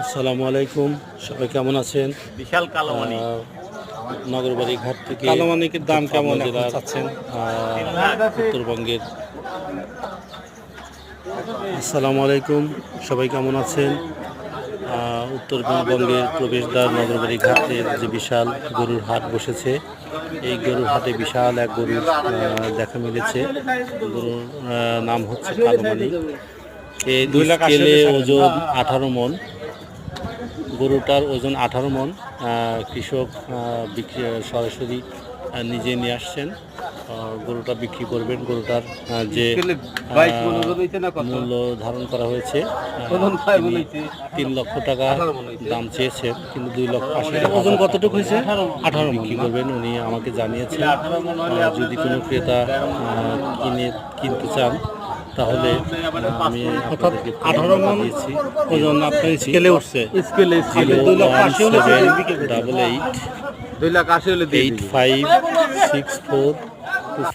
আসসালামু আলাইকুম সবাই কেমন আছেন? বিশাল কালো মানি আহ, নগরবাড়ি ঘাট থেকে কালোমানিকের দাম কেমন জেলার? আহ, উত্তরবঙ্গের। আসসালামু আলাইকুম সবাই কেমন আছেন? উত্তরবঙ্গের প্রবেশদ্বার নগরবাড়ি ঘাটের যে বিশাল গরুর হাট বসেছে এই গরুর হাটে বিশাল এক গরুর দেখা মিলেছে। গরুর নাম হচ্ছে কালোমানি এর লাখ স্কেলে ওজন আঠারো মন। গরুটার ওজন আঠারো মন। কৃষক সরাসরি নিজে নিয়ে আসছেন। গরুটা বিক্রি করবেন। গরুটার যে? মূল্য ধারণ করা হয়েছে। তিনি লক্ষ টাকা। দাম চেয়েছেন কিন্তু দুই লক্ষ আশি টাকা। ওজন কতটুকু হয়েছে? আঠারো বিক্রি করবেন উনি আমাকে জানিয়েছেন। যদি কোনো ক্রেতা কিনে কিনতে চান তাহলে আমি আপনাদেরকে আঠারো মন দিয়েছি ওজন আপনার স্কেলে উঠছে। স্কেলে স্কেলে দুই লক্ষ আশি হলে ডাবল এইট দুই লাখ আশি হলে এইট ফাইভ সিক্স ফোর